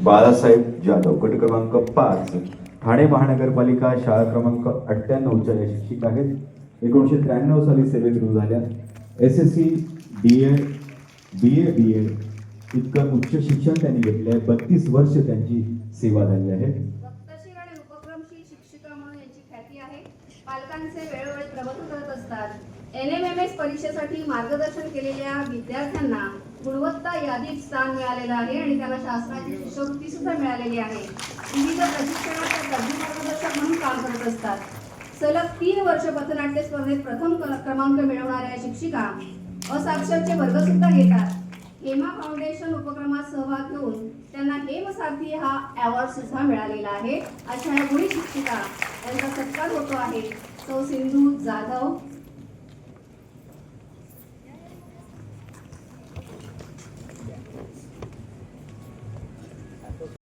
बाळासाहेब जाधव गट क्रमांक पाच ठाणे महानगरपालिका शाळा क्रमांक अठ्ठ्याण्णवच्या या शिक्षिका आहेत. एकोणीसशे त्र्याण्णव साली सेवेत रुजू झाल्या. S S C D Ed B A B Ed इतकं उच्च शिक्षण त्यांनी घेतलं आहे बत्तीस वर्ष त्यांची सेवा झाली आहे. आहे. पालकांचे वेळोवेळी प्रबोधन करत असतात. एन एम एम एस परीक्षेसाठी मार्गदर्शन केलेल्या विद्यार्थ्यांना गुणवत्ता यादीत स्थान मिळालेलं आहे आणि त्यांना शासनाची शिष्यवृत्ती सुद्धा मिळालेली आहे. विविध प्रशिक्षणाच्या तज्ज्ञ मार्गदर्शक म्हणून काम करत असतात. सलग तीन वर्ष पथनाट्य स्पर्धेत प्रथम क- क्रमांक मिळवणाऱ्या शिक्षिका असाक्षरचे वर्ग सुद्धा घेतात. हेमा फाउंडेशन उपक्रमात सहभाग घेऊन त्यांना हेमसाथी हा अवॉर्ड सुद्धा मिळालेला आहे. अशा या गुणी शिक्षिका यांचा सत्कार होतो आहे. सौ सिंधू जाधव.